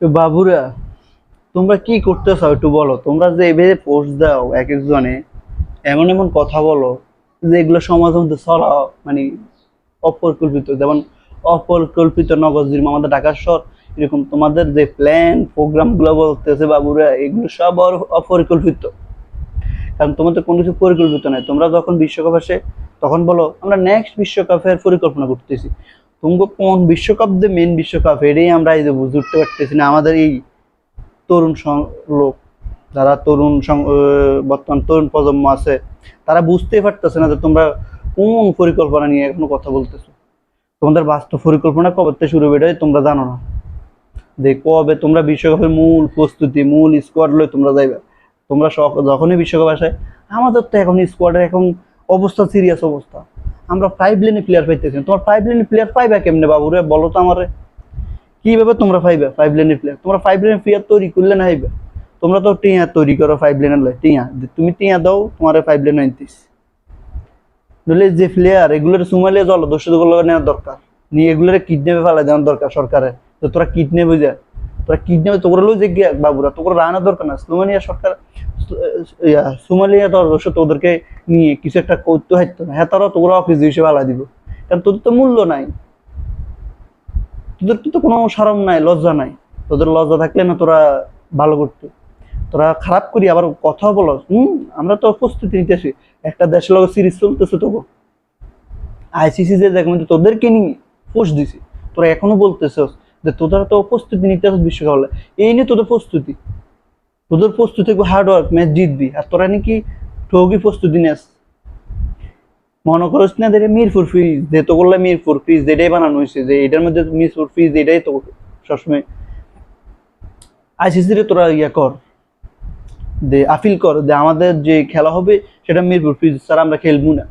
বাবুরা, তোমরা কি করতেছো একটু বলো? তোমরা যে এভাবে পোস্ট দাও এক একজনে, এমন এমন কথা বলো যে এগুলো সমাজের মধ্যে ছড়াও মানে অপরিকল্পিত। যেমন অপরিকল্পিত নগরজির আমাদের ঢাকা শহর, এরকম তোমাদের যে প্ল্যান প্রোগ্রামগুলো বলতেছে বাবুরা, এগুলো সব অপরিকল্পিত। কারণ তোমাদের কোনো কিছু পরিকল্পিত নাই। তোমরা যখন বিশ্বকাপ আসে, তখন বলো, আমরা নেক্সট বিশ্বকাপের পরিকল্পনা করতেছি। তোমরা কোন বিশ্বকাপ যে মেন বিশ্বকাপ এটাই আমরা এই যে বুঝে উঠতে পারতেছি না আমাদের এই তরুণ লোক যারা তরুণ বর্তমান তরুণ প্রজন্ম আছে তারা বুঝতেই পারতেছে না যে তোমরা কোন পরিকল্পনা নিয়ে এখনও কথা বলতেছো তোমাদের বাস্তব পরিকল্পনা কবে শুরু হবে এটাই তোমরা জানো না যে কবে তোমরা বিশ্বকাপের মূল প্রস্তুতি মূল স্কোয়াড লয়ে তোমরা যাইবে তোমরা যখনই বিশ্বকাপ আসে আমাদের তো এখন স্কোয়াডের এখন অবস্থা সিরিয়াস অবস্থা আমরা ফাইভ লেনে প্লেয়ার পাইতেছি। তোমার ফাইভ লেনে প্লেয়ার পাইবা কেমনে বাবুরে বলো তো আমারে। কীভাবে তোমরা পাইবে ফাইভ লেনের প্লেয়ার তোমরা ফাইভ লেনের প্লেয়ার তৈরি করলে না হইবে তোমরা তো টিয়া তৈরি করো ফাইভ লেনের লয় টিয়া, তুমি টিয়া দাও, তোমার ফাইভ লেন আনতিস। নইলে যে প্লেয়ার এগুলোর সুমালিয়া জল দোষগুলো দরকার। নিয়ে এগুলোর কিডন্যাপে ফেলা দেওয়ার দরকার সরকারের তো তোরা হয়ে যায় কিডন্যাপে বাবুরা দরকার না। সরকার সোমালিয়া তোদেরকে নিয়ে কিছু একটা করতে না। হ্যাঁ তারা অফিস দিব। কারণ তোদের তো মূল্য নাই। তোদের তো কোনো সরম নাই, লজ্জা নাই। তোদের লজ্জা থাকলে না তোরা ভালো করতে। তোরা খারাপ করি, আবার কথা বলো। হুম, আমরা তো প্রস্তুতি নিতেছি একটা দেশের লোক সিরিজ চলতেছে তো আইসিসি যে দেখ মানে তোদেরকে নিয়ে পোস্ট দিছি। তোরা এখনও বলতেছস যে তোদের তো প্রস্তুতি নিতে হবে বিশ্বকাপ এই নিয়ে তোদের প্রস্তুতি। তোদের প্রস্তুতি হার্ড ওয়ার্ক ম্যাচ জিতবি। আর তোরা নাকি ঠকি প্রস্তুতি নেস মনে করিস না যে মিরপুর ফ্রিজ যে তো করলে মিরপুর ফ্রিজ যেটাই বানানো হয়েছে, যে এটার মধ্যে মিরপুর ফ্রিজ এটাই তো সবসময়। আইসিসি রে তোরা ইয়া কর, যে আপিল কর, যে আমাদের যে খেলা হবে, সেটা মিরপুর ফ্রিজ স্যার, আমরা খেলব না।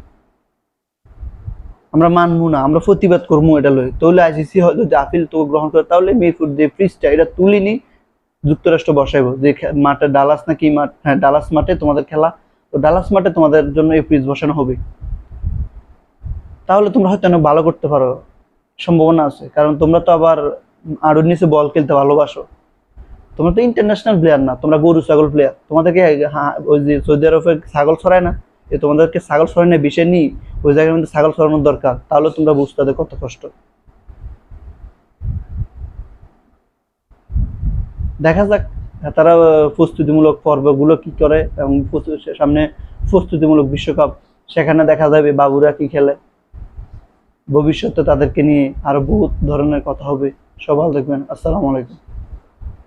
আমরা মানবো না, আমরা প্রতিবাদ করব এটা লই তাহলে আইসিসি হয়তো আপিল তো গ্রহণ করে, তাহলে মিরপুর যে ফ্রিজটা, এটা তুলিনি যুক্তরাষ্ট্র বসাইবো। যে মাঠে ডালাস নাকি মাঠ হ্যাঁ ডালাস মাঠে তোমাদের খেলা, তো ডালাস মাঠে তোমাদের জন্য এই ফ্রিজ বসানো হবে। তাহলে তোমরা হয়তো অনেক ভালো করতে পারো, সম্ভাবনা আছে। কারণ তোমরা তো আবার আরও নিচে বল খেলতে ভালোবাসো। তোমরা তো ইন্টারন্যাশনাল প্লেয়ার না, তোমরা গরু, ছাগল প্লেয়ার তোমাদেরকে ওই যে সৌদি আরবে ছাগল ছড়ায় না? এ তোমাদেরকে ছাগল ছড়ানোর বিষয় নিয়ে ওই জায়গার মধ্যে ছাগল ছড়ানোর দরকার, তাহলে তোমরা বুঝতে হবে কত কষ্ট। দেখা যাক, তারা প্রস্তুতিমূলক পর্বগুলো কি করে এবং সামনে প্রস্তুতিমূলক বিশ্বকাপ, সেখানে দেখা যাবে বাবুরা কি খেলে। ভবিষ্যতে তাদেরকে নিয়ে আরও বহুত ধরনের কথা হবে সব ভালো দেখবেন আসসালামু আলাইকুম।